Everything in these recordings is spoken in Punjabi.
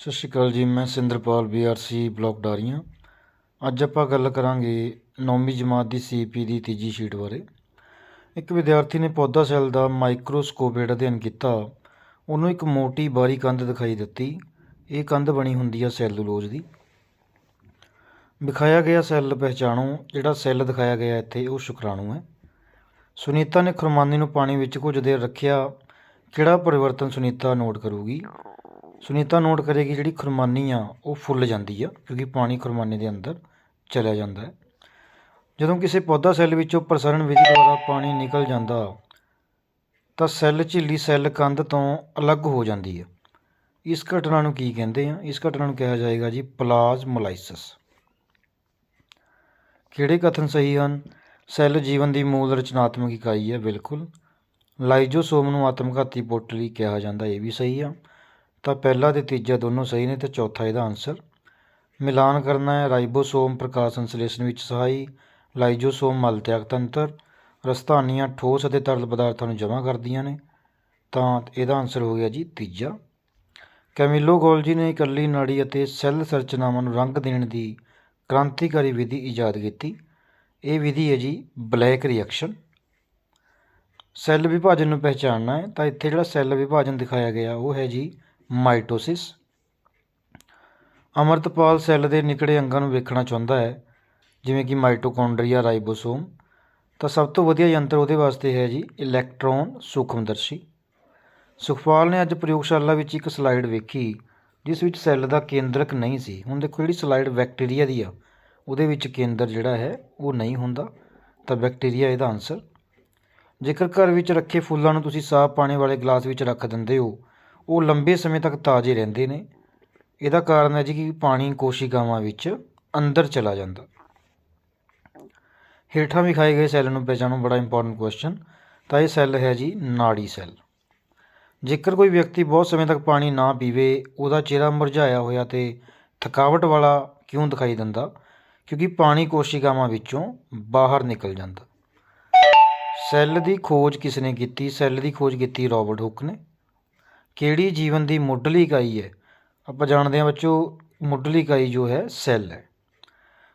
ਸਤਿ ਸ਼੍ਰੀ ਅਕਾਲ ਜੀ, ਮੈਂ ਸਿੰਦਰਪਾਲ ਬੀਆਰਸੀ ਬਲਾਕ ਡਾਰੀਆਂ। ਅੱਜ ਆਪਾਂ ਗੱਲ ਕਰਾਂਗੇ ਨੌਵੀਂ ਜਮਾਤ ਦੀ ਸੀਪੀ ਦੀ ਤੀਜੀ ਸ਼ੀਟ ਬਾਰੇ। ਇੱਕ ਵਿਦਿਆਰਥੀ ਨੇ ਪੌਦਾ ਸੈੱਲ ਦਾ ਮਾਈਕਰੋਸਕੋਪ ਹੇਠ ਅਧਿਐਨ ਕੀਤਾ। ਉਹਨੂੰ ਇੱਕ ਮੋਟੀ ਬਾਰੀ ਕੰਧ ਦਿਖਾਈ ਦਿੱਤੀ। ਇਹ ਕੰਧ ਬਣੀ ਹੁੰਦੀ ਆ ਸੈਲੂਲੋਜ਼ ਦੀ। ਵਿਖਾਇਆ ਗਿਆ ਸੈੱਲ ਪਹਿਚਾਣੋ, ਜਿਹੜਾ ਸੈੱਲ ਦਿਖਾਇਆ ਗਿਆ ਇੱਥੇ, ਉਹ ਸ਼ੁਕਰਾਣੂ ਹੈ। ਸੁਨੀਤਾ ਨੇ ਖੁਰਮਾਨੀ ਨੂੰ ਪਾਣੀ ਵਿੱਚ ਕੁਝ ਦੇਰ ਰੱਖਿਆ। ਕਿਹੜਾ ਪਰਿਵਰਤਨ ਸੁਨੀਤਾ ਨੋਟ ਕਰੂਗੀ? ਸੁਨੀਤਾ ਨੋਟ ਕਰੇਗੀ ਜਿਹੜੀ ਖੁਰਮਾਨੀ ਆ, ਉਹ ਫੁੱਲ ਜਾਂਦੀ ਆ, ਕਿਉਂਕਿ ਪਾਣੀ ਖੁਰਮਾਨੀ ਦੇ ਅੰਦਰ ਚਲਿਆ ਜਾਂਦਾ ਹੈ। ਜਦੋਂ ਕਿਸੇ ਪੌਦਾ ਸੈੱਲ ਵਿੱਚੋਂ ਪ੍ਰਸਰਣ ਵਿਧੀ ਦੁਆਰਾ ਪਾਣੀ ਨਿਕਲ ਜਾਂਦਾ, ਤਾਂ ਸੈੱਲ ਝਿੱਲੀ ਸੈੱਲ ਕੰਧ ਤੋਂ ਅਲੱਗ ਹੋ ਜਾਂਦੀ ਹੈ। ਇਸ ਘਟਨਾ ਨੂੰ ਕੀ ਕਹਿੰਦੇ ਆ? ਇਸ ਘਟਨਾ ਨੂੰ ਕਿਹਾ ਜਾਏਗਾ ਜੀ, ਪਲਾਜ਼ਮੋਲਾਈਸਿਸ। ਕਿਹੜੇ ਕਥਨ ਸਹੀ ਹਨ? ਸੈੱਲ ਜੀਵਨ ਦੀ ਮੂਲ ਰਚਨਾਤਮਕ ਇਕਾਈ ਹੈ, ਬਿਲਕੁਲ। ਲਾਈਜੋਸੋਮ ਨੂੰ ਆਤਮਘਾਤੀ ਪੋਟਲੀ ਕਿਹਾ ਜਾਂਦਾ, ਇਹ ਵੀ ਸਹੀ ਆ। ਤਾਂ ਪਹਿਲਾ ਤੇ ਤੀਜਾ ਦੋਨੋਂ ਸਹੀ ਨੇ ਅਤੇ ਚੌਥਾ ਇਹਦਾ ਆਨਸਰ ਮਿਲਾਨ ਕਰਨਾ ਹੈ ਰਾਈਬੋਸੋਮ ਪ੍ਰਕਾਸ਼ ਸੰਸਲੇਸ਼ਣ ਵਿੱਚ ਸਹਾਈ, ਲਾਈਜੋਸੋਮ ਮਲ ਤਿਆਗ ਤੰਤਰ ਰਸਧਾਨੀਆਂ ਠੋਸ ਅਤੇ ਤਰਲ ਪਦਾਰਥਾਂ ਨੂੰ ਜਮ੍ਹਾਂ ਕਰਦੀਆਂ ਨੇ। ਤਾਂ ਇਹਦਾ ਆਨਸਰ ਹੋ ਗਿਆ ਜੀ ਤੀਜਾ। ਕੈਮਿਲੋਗੋਲਜੀ ਨੇ ਇਕੱਲੀ ਨਾੜੀ ਅਤੇ ਸੈੱਲ ਸੰਰਚਨਾਵਾਂ ਨੂੰ ਰੰਗ ਦੇਣ ਦੀ ਕ੍ਰਾਂਤੀਕਾਰੀ ਵਿਧੀ ਇਜਾਦ ਕੀਤੀ। ਇਹ ਵਿਧੀ ਹੈ ਜੀ ਬਲੈਕ ਰਿਐਕਸ਼ਨ ਸੈੱਲ ਵਿਭਾਜਨ ਨੂੰ ਪਹਿਚਾਨਣਾ ਹੈ, ਤਾਂ ਇੱਥੇ ਜਿਹੜਾ ਸੈੱਲ ਵਿਭਾਜਨ ਦਿਖਾਇਆ ਗਿਆ ਉਹ ਹੈ ਜੀ ਮਾਈਟੋਸਿਸ। ਅਮਰਤਪਾਲ ਸੈੱਲ ਦੇ ਨਿਕੜੇ ਅੰਗਾਂ ਨੂੰ ਵੇਖਣਾ ਚਾਹੁੰਦਾ ਹੈ, ਜਿਵੇਂ ਕਿ ਮਾਈਟੋਕੌਂਡਰੀਆ ਰਾਈਬੋਸੋਮ। ਤਾਂ ਸਭ ਤੋਂ ਵਧੀਆ ਯੰਤਰ ਉਹਦੇ ਵਾਸਤੇ ਹੈ ਜੀ, ਇਲੈਕਟ੍ਰੋਨ ਸੂਖਮਦਰਸ਼ੀ। ਸੁਖਪਾਲ ਨੇ ਅੱਜ ਪ੍ਰਯੋਗਸ਼ਾਲਾ ਵਿੱਚ ਇੱਕ ਸਲਾਈਡ ਵੇਖੀ, ਜਿਸ ਵਿੱਚ ਸੈੱਲ ਦਾ ਕੇਂਦਰਕ ਨਹੀਂ ਸੀ। ਹੁਣ ਦੇਖੋ ਜਿਹੜੀ ਸਲਾਈਡ ਬੈਕਟੀਰੀਆ ਦੀ ਆ, ਉਹਦੇ ਵਿੱਚ ਕੇਂਦਰ ਜਿਹੜਾ ਹੈ, ਉਹ ਨਹੀਂ ਹੁੰਦਾ। ਤਾਂ ਬੈਕਟੀਰੀਆ ਇਹਦਾ ਆਨਸਰ। ਜੇਕਰ ਘਰ ਵਿੱਚ ਰੱਖੇ ਫੁੱਲਾਂ ਨੂੰ ਤੁਸੀਂ ਸਾਫ਼ ਪਾਣੀ ਵਾਲੇ ਗਲਾਸ ਵਿੱਚ ਰੱਖ ਦਿੰਦੇ ਹੋ ਉਹ ਲੰਬੇ ਸਮੇਂ ਤੱਕ ਤਾਜ਼ੇ ਰਹਿੰਦੇ ਨੇ। ਇਹਦਾ ਕਾਰਨ ਹੈ ਜੀ ਕਿ ਪਾਣੀ ਕੋਸ਼ਿਕਾਵਾਂ ਵਿੱਚ ਅੰਦਰ ਚਲਾ ਜਾਂਦਾ। ਹੇਠਾਂ ਵਿਖਾਏ ਗਏ ਸੈੱਲ ਨੂੰ ਪਹਿਚਾਣੋ, ਬੜਾ ਇੰਪੋਰਟੈਂਟ ਕੁਐਸਚਨ ਤਾਂ ਇਹ ਸੈੱਲ ਹੈ ਜੀ ਨਾੜੀ ਸੈੱਲ। ਜੇਕਰ ਕੋਈ ਵਿਅਕਤੀ ਬਹੁਤ ਸਮੇਂ ਤੱਕ ਪਾਣੀ ਨਾ ਪੀਵੇ, ਉਹਦਾ ਚਿਹਰਾ ਮੁਰਝਾਇਆ ਹੋਇਆ ਤੇ ਥਕਾਵਟ ਵਾਲਾ ਕਿਉਂ ਦਿਖਾਈ ਦਿੰਦਾ? ਕਿਉਂਕਿ ਪਾਣੀ ਕੋਸ਼ਿਕਾਵਾਂ ਵਿੱਚੋਂ ਬਾਹਰ ਨਿਕਲ ਜਾਂਦਾ। ਸੈੱਲ ਦੀ ਖੋਜ ਕਿਸ ਨੇ ਕੀਤੀ? ਸੈੱਲ ਦੀ ਖੋਜ ਕੀਤੀ ਰਾਬਰਟ ਹੁੱਕ ਨੇ। ਕਿਹੜੀ ਜੀਵਨ ਦੀ ਮੁੱਢਲੀ ਇਕਾਈ ਹੈ? ਆਪਾਂ ਜਾਣਦੇ ਹਾਂ ਬੱਚੋ, ਮੁੱਢਲੀ ਇਕਾਈ ਜੋ ਹੈ, ਸੈੱਲ ਹੈ।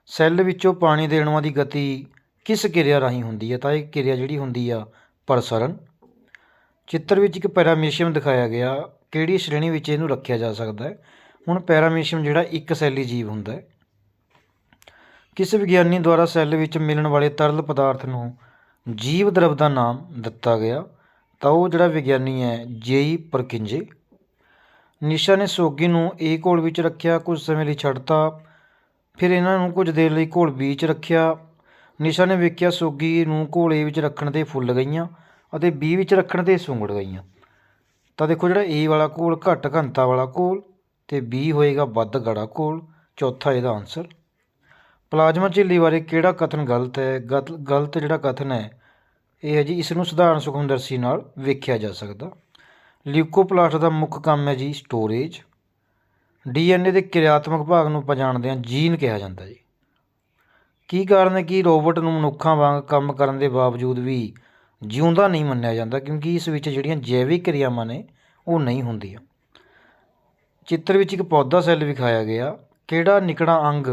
ਸੈੱਲ ਵਿੱਚੋਂ ਪਾਣੀ ਦੇ ਅਣੂਆਂ ਦੀ ਗਤੀ ਕਿਸ ਕਿਰਿਆ ਰਾਹੀਂ ਹੁੰਦੀ ਹੈ? ਤਾਂ ਇਹ ਕਿਰਿਆ ਜਿਹੜੀ ਹੁੰਦੀ ਆ, ਪ੍ਰਸਰਣ। ਚਿੱਤਰ ਵਿੱਚ ਇੱਕ ਪੈਰਾਮੀਸ਼ੀਅਮ ਦਿਖਾਇਆ ਗਿਆ, ਕਿਹੜੀ ਸ਼੍ਰੇਣੀ ਵਿੱਚ ਇਹਨੂੰ ਰੱਖਿਆ ਜਾ ਸਕਦਾ ਹੈ? ਹੁਣ ਪੈਰਾਮੀਸ਼ੀਅਮ ਜਿਹੜਾ ਇੱਕ ਸੈੱਲੀ ਜੀਵ ਹੁੰਦਾ ਹੈ। ਕਿਸ ਵਿਗਿਆਨੀ ਦੁਆਰਾ ਸੈੱਲ ਵਿੱਚ ਮਿਲਣ ਵਾਲੇ ਤਰਲ ਪਦਾਰਥ ਨੂੰ ਜੀਵ ਦਰਵ ਦਾ ਨਾਮ ਦਿੱਤਾ ਗਿਆ? ਤਾਂ ਉਹ ਜਿਹੜਾ ਵਿਗਿਆਨੀ ਹੈ, ਜੇਈ ਪਰਕਿੰਜੇ, ਨਿਸ਼ਾ ਨੇ ਸੋਗੀ ਨੂੰ ਏ ਘੋਲ ਵਿੱਚ ਰੱਖਿਆ, ਕੁਝ ਸਮੇਂ ਲਈ ਛੱਡਤਾ, ਫਿਰ ਇਹਨਾਂ ਨੂੰ ਕੁਝ ਦੇਰ ਲਈ ਘੋਲ ਬੀ 'ਚ ਰੱਖਿਆ। ਨਿਸ਼ਾ ਨੇ ਵੇਖਿਆ ਸੋਗੀ ਨੂੰ ਘੋਲ ਏ ਵਿੱਚ ਰੱਖਣ ਤੇ ਫੁੱਲ ਗਈਆਂ ਅਤੇ ਬੀ ਵਿੱਚ ਰੱਖਣ ਤੇ ਸੁੰਗੜ ਗਈਆਂ। ਤਾਂ ਦੇਖੋ ਜਿਹੜਾ ਏ ਵਾਲਾ ਘੋਲ ਘੱਟ ਘਣਤਾ ਵਾਲਾ ਘੋਲ ਤੇ ਬੀ ਹੋਏਗਾ ਵੱਧ ਗੜਾ ਘੋਲ, ਚੌਥਾ ਇਹਦਾ ਆਨਸਰ ਪਲਾਜ਼ਮਾ ਝਿੱਲੀ ਬਾਰੇ ਕਿਹੜਾ ਕਥਨ ਗਲਤ ਹੈ? ਗਲਤ ਗਲਤ ਜਿਹੜਾ ਕਥਨ ਹੈ ਇਹ ਹੈ ਜੀ, ਇਸ ਨੂੰ ਸਧਾਰਨ ਸੁਖਮਦਰਸ਼ੀ ਨਾਲ ਵੇਖਿਆ ਜਾ ਸਕਦਾ। ਲਿਊਕੋਪਲਾਸਟ ਦਾ ਮੁੱਖ ਕੰਮ ਹੈ ਜੀ ਸਟੋਰੇਜ ਡੀਐਨਏ ਦੇ ਕਿਰਿਆਤਮਕ ਭਾਗ ਨੂੰ ਆਪਾਂ ਜਾਣਦੇ ਹਾਂ ਜੀਨ ਕਿਹਾ ਜਾਂਦਾ ਜੀ। ਕੀ ਕਾਰਨ ਹੈ ਕਿ ਰੋਬੋਟ ਨੂੰ ਮਨੁੱਖਾਂ ਵਾਂਗ ਕੰਮ ਕਰਨ ਦੇ ਬਾਵਜੂਦ ਵੀ ਜਿਉਂਦਾ ਨਹੀਂ ਮੰਨਿਆ ਜਾਂਦਾ, ਕਿਉਂਕਿ ਇਸ ਵਿੱਚ ਜਿਹੜੀਆਂ ਜੈਵਿਕ ਕਿਰਿਆਵਾਂ ਨੇ, ਉਹ ਨਹੀਂ ਹੁੰਦੀਆਂ। ਚਿੱਤਰ ਵਿੱਚ ਇੱਕ ਪੌਦਾ ਸੈੱਲ ਵਿਖਾਇਆ ਗਿਆ। ਕਿਹੜਾ ਨਿਕੜਾ ਅੰਗ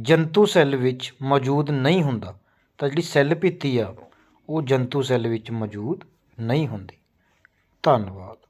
ਜੰਤੂ ਸੈੱਲ ਵਿੱਚ ਮੌਜੂਦ ਨਹੀਂ ਹੁੰਦਾ? ਤਾਂ ਜਿਹੜੀ ਸੈੱਲ ਭਿੱਤੀ ਆ ਉਹ ਜੰਤੂ ਸੈੱਲ ਵਿੱਚ ਮੌਜੂਦ ਨਹੀਂ ਹੁੰਦੀ। ਧੰਨਵਾਦ।